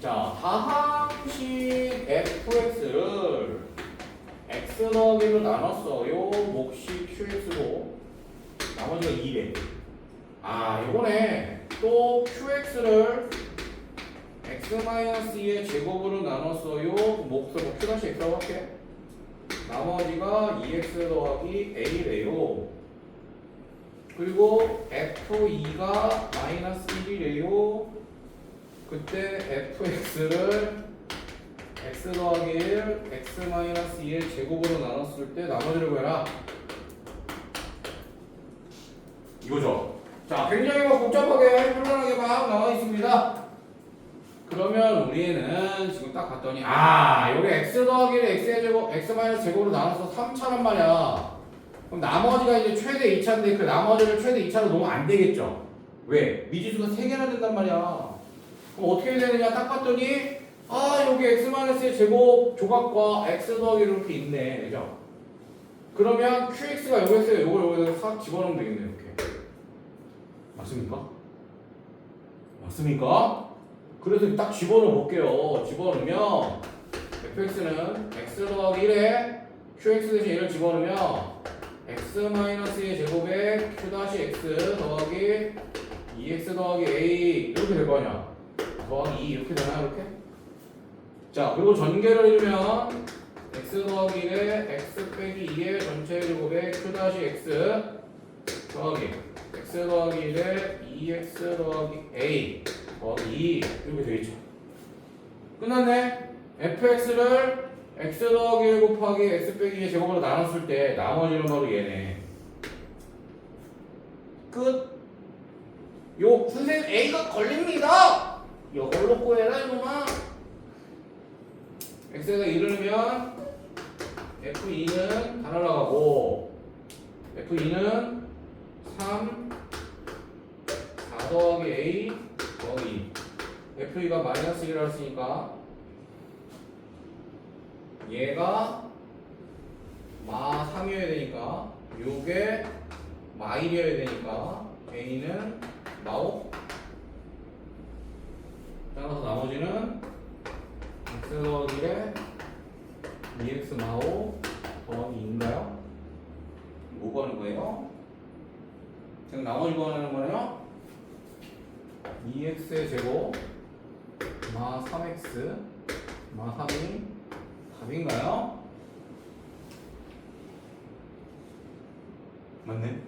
자, 하항식 fx를 x 더하기로 나눴어요. 몫이 qx로 나머지가 2래. 아, 요거네. 또 qx를 x-2의 제곱으로 나눴어요. 몫을 뭐 q-x라고 할게. 나머지가 2x 더하기 a래요. 그리고 f2가 마이너스 1이래요. 그때 fx를 x 더하기 1, x 마이너스 2의 제곱으로 나눴을 때 나머지를 구해라. 이거죠. 자, 굉장히 막 복잡하게 혼란하게 막 나와 있습니다. 그러면 우리는 지금 딱 봤더니 아 여기 x 더하기를 x의 제곱 x 마이너스 제곱으로 나눠서 3차란 말이야. 그럼 나머지가 이제 최대 2차인데 그 나머지를 최대 2차로 놓으면 안 되겠죠. 왜? 미지수가 3개나 된단 말이야. 그럼 어떻게 되느냐 딱 봤더니 아 여기 x 마이너스의 제곱 조각과 x 더하기 이렇게 있네. 그죠? 그러면 qx가 여기 있어요. 요걸 여기다 싹 집어넣으면 되겠네 이렇게. 맞습니까? 맞습니까? 그래서 딱 집어넣어 볼게요. 집어넣으면 fx는 x 더하기 1에 qx 대신 1을 집어넣으면 x-의 제곱에 q 다시 x 더하기 2x 더하기 a 이렇게 될 거 아니야. 더하기 2 이렇게 되나요? 이렇게? 자 그리고 전개를 해주면 x 더하기 1에 x 빼기 2의 전체 제곱에 q 다시 x 더하기 x 더하기 1에 2x 더하기 a 더하기 2 이렇게 되겠죠. 끝났네. fx를 x 더하기 1 곱하기 x 빼기 2의 제곱으로 나눴을 때 나머지는 바로 얘네. 끝. 요 선생님 a가 걸립니다. 이걸로 구해라 이놈아. 1을 넣으면 f2는 다 날라가고 f2는 3 4 더하기 a 더하기 2 f2가 마이너스 1이라 했으니까 얘가 마 3이어야 되니까 요게 마 1이어야 되니까 a는 마5 따라서 나머지는 x 더하기 1에 2x 마5 더하기 2인가요? 뭐 구하는 거예요? 지금 나머지 구하는 거는요? 2x의 제곱 마 3x 마 3이 답인가요? 맞네